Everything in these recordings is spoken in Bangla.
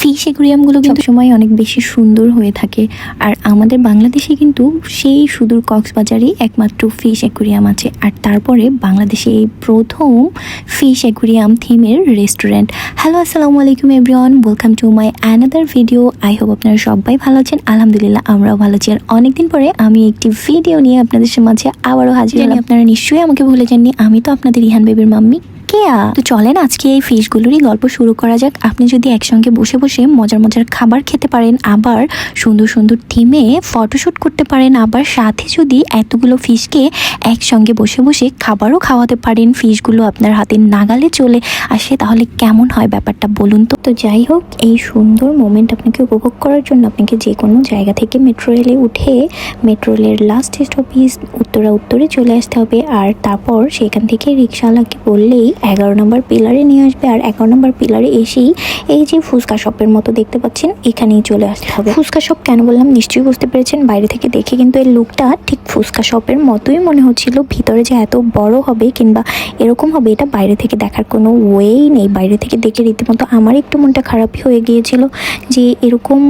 ফিশ অ্যাকুরিয়ামগুলো কিন্তু সময় অনেক বেশি সুন্দর হয়ে থাকে। আর আমাদের বাংলাদেশে কিন্তু সেই সুদূর কক্সবাজারেই একমাত্র ফিশ অ্যাকুরিয়াম আছে। আর তারপরে বাংলাদেশে এই প্রথম ফিশ অ্যাকুরিয়াম থিমের রেস্টুরেন্ট। হ্যালো আসসালামু আলাইকুম everyone welcome to my another video I hope আপনারা সবাই ভালো আছেন। আলহামদুলিল্লাহ আমরাও ভালো আছি। আর অনেকদিন পরে আমি একটি ভিডিও নিয়ে আপনাদের মাঝে আবারও হাজির আপনারা নিশ্চয়ই আমাকে ভুলে যাননি আমি তো আপনাদের ইহান বেবির মাম্মি। কেয়া তো চলেন আজকে এই ফিশগুলোরই গল্প শুরু করা যাক। আপনি যদি একসঙ্গে বসে বসে মজার মজার খাবার খেতে পারেন, আবার সুন্দর সুন্দর থিমে ফটোশ্যুট করতে পারেন, আবার সাথে যদি এতগুলো ফিশকে একসঙ্গে বসে বসে খাবারও খাওয়াতে পারেন, ফিশগুলো আপনার হাতে নাগালে চলে আসে, তাহলে কেমন হয় ব্যাপারটা বলুন তো? তো যাই হোক, এই সুন্দর মোমেন্ট আপনাকে উপভোগ করার জন্য আপনাকে যে কোনো জায়গা থেকে মেট্রো রেলে উঠে মেট্রো রেলের লাস্ট স্টপেজ উত্তরা উত্তরে চলে আসতে হবে। আর তারপর সেখান থেকে রিক্সাওয়ালাকে বললেই এগারো নম্বর পিলারে নিয়ে আসবে আর এগারো নম্বর পিলারে এসেই এই যে ফুচকা শপের মতো দেখতে পাচ্ছেন, এখানেই চলে আসতে হবে। ফুচকা শপ কেন বললাম নিশ্চয়ই বুঝতে পেরেছেন, বাইরে থেকে দেখে কিন্তু এই লুকটা ঠিক ফুচকা শপের মতোই মনে হচ্ছিল। ভিতরে যে এত বড় হবে কিংবা এরকম হবে, এটা বাইরে থেকে দেখার কোনো ওয়েই নেই। বাইরে থেকে দেখে রীতিমতো আমার একটু মনটা খারাপই হয়ে গিয়েছিল যে এরকম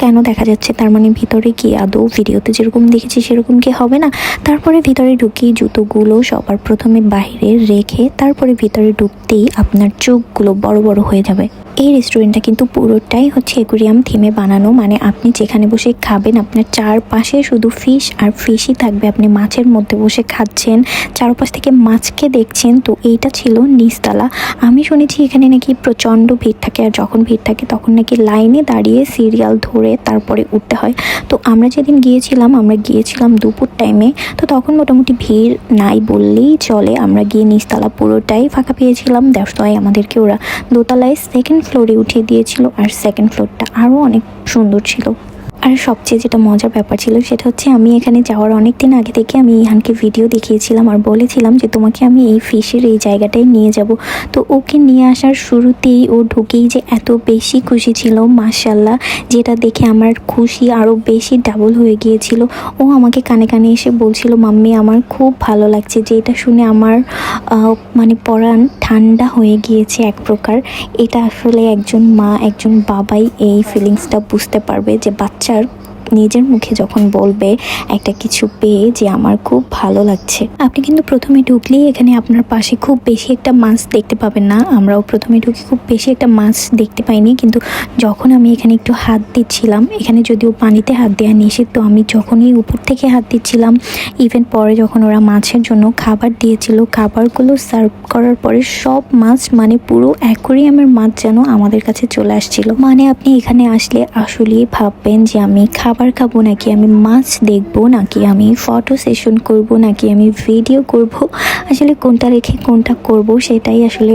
কেন দেখা যাচ্ছে? তার মানে ভিতরে কি আদৌ ভিডিওতে যেরকম দেখেছি সেরকম কি হবে না? তারপরে ভিতরে ঢুকি জুতোগুলো সবার প্রথমে বাইরে রেখে তারপরে ভিতরে ঢুকতেই আপনার চোখগুলো বড় বড় হয়ে যাবে। এই রেস্টুরেন্টটা কিন্তু পুরোটাই হচ্ছে একুরিয়াম থিমে বানানো মানে আপনি যেখানে বসে খাবেন, আপনার চারপাশে শুধু ফিশ আর ফিশই থাকবে। আপনি মাছের মধ্যে বসে খাচ্ছেন, চারপাশ থেকে মাছকে দেখছেন। তো এইটা ছিল নিচতলা। আমি শুনেছি এখানে নাকি প্রচণ্ড ভিড় থাকে, আর যখন ভিড় থাকে তখন নাকি লাইনে দাঁড়িয়ে সিরিয়াল ধরে তারপরে উঠতে হয়। তো আমরা যেদিন গিয়েছিলাম, আমরা গিয়েছিলাম দুপুর টাইমে তো তখন মোটামুটি ভিড় নাই বললেই চলে। আমরা গিয়ে নিচতলা পুরোটাই ফাঁকা পেয়েছিলাম দ্যাটস ওয়াই আমাদেরকে ওরা দোতলায় সেকেন্ড ফ্লোরে উঠিয়ে দিয়েছিল, আর সেকেন্ড ফ্লোরটা আরও অনেক সুন্দর ছিল। আর সবচেয়ে যেটা মজার ব্যাপার ছিল সেটা হচ্ছে আমি এখানে যাওয়ার অনেক দিন আগে থেকে আমি ইহানকে ভিডিও দেখিয়েছিলাম আর বলেছিলাম যে তোমাকে আমি এই ফিশের এই জায়গাটায় নিয়ে যাব। তো ওকে নিয়ে আসার শুরুতেই ও ঢুকেই যে এত বেশি খুশি ছিল মার্শাল্লাহ যেটা দেখে আমার খুশি আরও বেশি ডাবল হয়ে গিয়েছিল। ও আমাকে কানে কানে এসে বলছিল, মাম্মি, আমার খুব ভালো লাগছে যে এটা শুনে আমার মানে পরাণ ঠান্ডা হয়ে গিয়েছে এক প্রকার। এটা আসলে একজন মা, একজন বাবাই এই ফিলিংসটা বুঝতে পারবে যে বাচ্চার নিজের মুখে যখন বলবে একটা কিছু পেয়ে যে আমার খুব ভালো লাগছে। আপনি কিন্তু প্রথমে ঢুকলেই এখানে আপনার পাশে খুব বেশি একটা মাছ দেখতে পাবেন না। আমরাও প্রথমে ঢুকে খুব বেশি একটা মাছ দেখতে পাইনি। কিন্তু যখন আমি এখানে একটু হাত দিচ্ছিলাম, এখানে যদিও পানিতে হাত দেওয়া নিষেধ, তো আমি যখনই উপর থেকে হাত দিচ্ছিলাম ইভেন পরে যখন ওরা মাছের জন্য খাবার দিয়েছিল, খাবারগুলো সার্ভ করার পরে সব মাছ মানে পুরো অ্যাকোরিয়ামের মাছ যেন আমাদের কাছে চলে আসছিল। মানে আপনি এখানে আসলে আসলেই ভাববেন যে আমি খাবার খাব নাকি আমি মাছ দেখব নাকি আমি ফটো সেশন করব নাকি আমি ভিডিও করব? আসলে কোনটা রেখে কোনটা করব সেটাই আসলে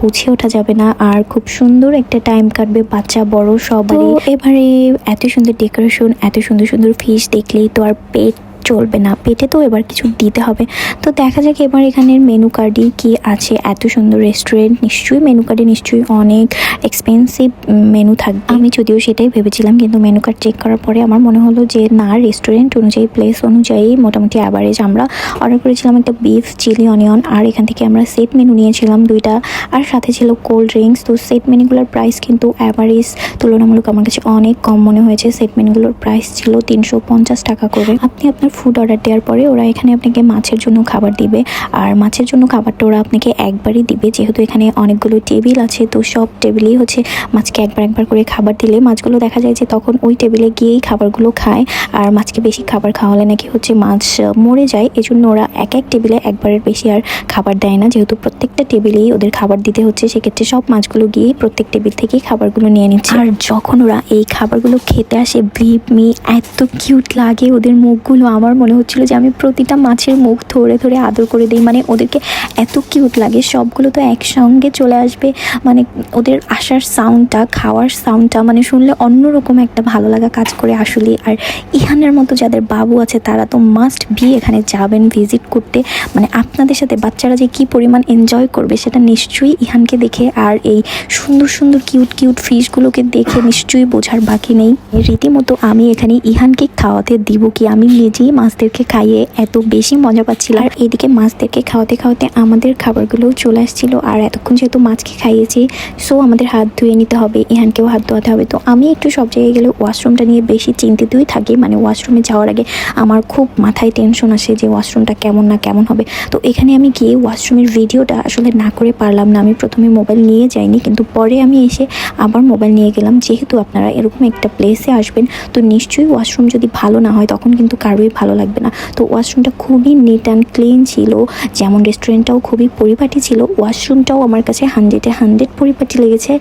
বুঝে ওঠা যাবে না। আর খুব সুন্দর একটা টাইম কাটবে বাচ্চা বড় সবারই। এবারে এত সুন্দর ডেকোরেশন এত সুন্দর সুন্দর ফিশ দেখলেই তো আর পেট চলবে না, পেটে তো এবার কিছু দিতে হবে। তো দেখা যাক এবার এখানের মেনু কার্ডে কি আছে। এত সুন্দর রেস্টুরেন্ট নিশ্চয়ই মেনু কার্ডে নিশ্চয়ই অনেক এক্সপেন্সিভ মেনু থাকবে। আমি যদিও সেটাই ভেবেছিলাম, কিন্তু মেনু কার্ড চেক করার পরে আমার মনে হলো যে, না রেস্টুরেন্ট অনুযায়ী প্লেস অনুযায়ী মোটামুটি অ্যাভারেজ আমরা অর্ডার করেছিলাম একটা বিফ চিলি অনিয়ন আর এখান থেকে আমরা সেট মেনু নিয়েছিলাম দুইটা। আর সাথে ছিল কোল্ড ড্রিঙ্কস তো সেট মেনুগুলোর প্রাইস কিন্তু অ্যাভারেজ তুলনামূলক আমার কাছে অনেক কম মনে হয়েছে। সেট মেনুগুলোর প্রাইস ছিল তিনশো পঞ্চাশ টাকা করে। আপনি আপনার ফুড অর্ডার দেওয়ার পরে ওরা এখানে আপনাকে মাছের জন্য খাবার দিবে। আর মাছের জন্য খাবারটা ওরা আপনাকে একবারই দিবে। যেহেতু এখানে অনেকগুলো টেবিল আছে, তো সব টেবিলেই হচ্ছে মাছকে একবার একবার করে খাবার দিলে মাছগুলো দেখা যায় যে তখন ওই টেবিলে গিয়েই খাবারগুলো খায়। আর মাছকে বেশি খাবার খাওয়ালে নাকি হচ্ছে মাছ মরে যায়। এজন্য ওরা এক এক টেবিলে একবারের বেশি আর খাবার দেয় না। যেহেতু প্রত্যেকটা টেবিলেই ওদের খাবার দিতে হচ্ছে, সেক্ষেত্রে সব মাছগুলো গিয়ে প্রত্যেক টেবিল থেকেই খাবারগুলো নিয়ে নিচ্ছে। আর যখন ওরা এই খাবারগুলো খেতে আসে বিপ মি এত কিউট লাগে ওদের মুখগুলো। আমার মনে হচ্ছিল যে আমি প্রতিটা মাছের মুখ ধরে ধরে আদর করে দিই। মানে ওদেরকে এত কিউট লাগে, সবগুলো তো একসঙ্গে চলে আসবে। মানে ওদের আসার সাউন্ডটা খাওয়ার সাউন্ডটা মানে শুনলে অন্যরকম একটা ভালো লাগা কাজ করে আসলে। আর ইহানের মতো যাদের বাবু আছে, তারা তো মাস্ট বি এখানে যাবেন ভিজিট করতে। মানে আপনাদের সাথে বাচ্চারা যে কি পরিমাণ এনজয় করবে, সেটা নিশ্চয়ই ইহানকে দেখে। আর এই সুন্দর সুন্দর কিউট কিউট ফিশগুলোকে দেখে নিশ্চয়ই বোঝার বাকি নেই। রীতিমতো আমি এখানে ইহানকে খাওয়াতে দিব কি? আমি নিজেই মাছদেরকে খাইয়ে এত বেশি মজা পাচ্ছিল। আর এদিকে মাছদেরকে খাওয়াতে খাওয়াতে আমাদের খাবারগুলোও চলে আসছিল। আর এতক্ষণ যেহেতু মাছকে খাইয়েছি সো আমাদের হাত ধুয়ে নিতে হবে, ইহানকেও হাত ধোয়াতে হবে। তো আমি একটু সব জায়গায় গেলে ওয়াশরুমটা নিয়ে বেশি চিন্তিতই থাকি। মানে ওয়াশরুমে যাওয়ার আগে আমার খুব মাথায় টেনশন আসে যে ওয়াশরুমটা কেমন না কেমন হবে। তো এখানে আমি গিয়ে ওয়াশরুমের ভিডিওটা আসলে না করে পারলাম না। আমি প্রথমে মোবাইল নিয়ে যাইনি, কিন্তু পরে আমি এসে আবার মোবাইল নিয়ে গেলাম। যেহেতু আপনারা এরকম একটা প্লেসে আসবেন, তো নিশ্চয়ই ওয়াশরুম যদি ভালো না হয়, তখন কিন্তু কারোই ভালো লাগবে না। তো ওয়াশরুমটা খুবই নিট অ্যান্ড ক্লিন ছিল, যেমন রেস্টুরেন্টটাও খুবই পরিপাটি ছিল, ওয়াশরুমটাও আমার কাছে হান্ড্রেডে হান্ড্রেড পরিপাটি লেগেছে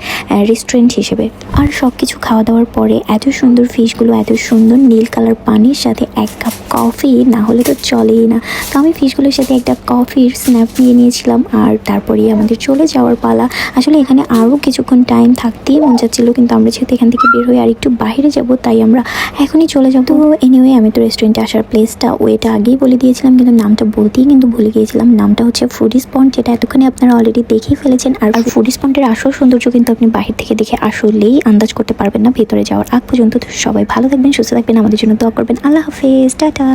রেস্টুরেন্ট হিসেবে। আর সব কিছু খাওয়া দাওয়ার পরে এত সুন্দর ফিশগুলো, এত সুন্দর নীল কালার পানির সাথে এক কাপ কফি না হলে তো চলেই না। তো আমি ফিশগুলোর সাথে একটা কফির স্ন্যাপ নিয়ে নিয়েছিলাম আর তারপরেই আমাদের চলে যাওয়ার পালা। আসলে এখানে আরও কিছুক্ষণ টাইম থাকতেই মন যাচ্ছিল কিন্তু আমরা যেহেতু এখান থেকে বের হয়ে আর একটু বাইরে যাব, তাই আমরা এখনই চলে যাব। এনিওয়ে আমি তো রেস্টুরেন্টে আসার প্লেসটা ওয়েটা আগেই বলে দিয়েছিলাম, কিন্তু নামটা বলতেই কিন্তু ভুলে গিয়েছিলাম। নামটা হচ্ছে ফুডি স্পন্ট যেটা এতক্ষণে আপনারা অলরেডি দেখেই ফেলেছেন। আর ফুডি স্পন্টের আসল সৌন্দর্য কিন্তু আপনি বাহির থেকে দেখে আসলেই আন্দাজ করতে পারবেন না, ভেতরে যাওয়ার আগ পর্যন্ত। সবাই ভালো থাকবেন, সুস্থ থাকবেন, আমাদের জন্য দোয়া করবেন। আল্লাহ হাফেজ, টাটা।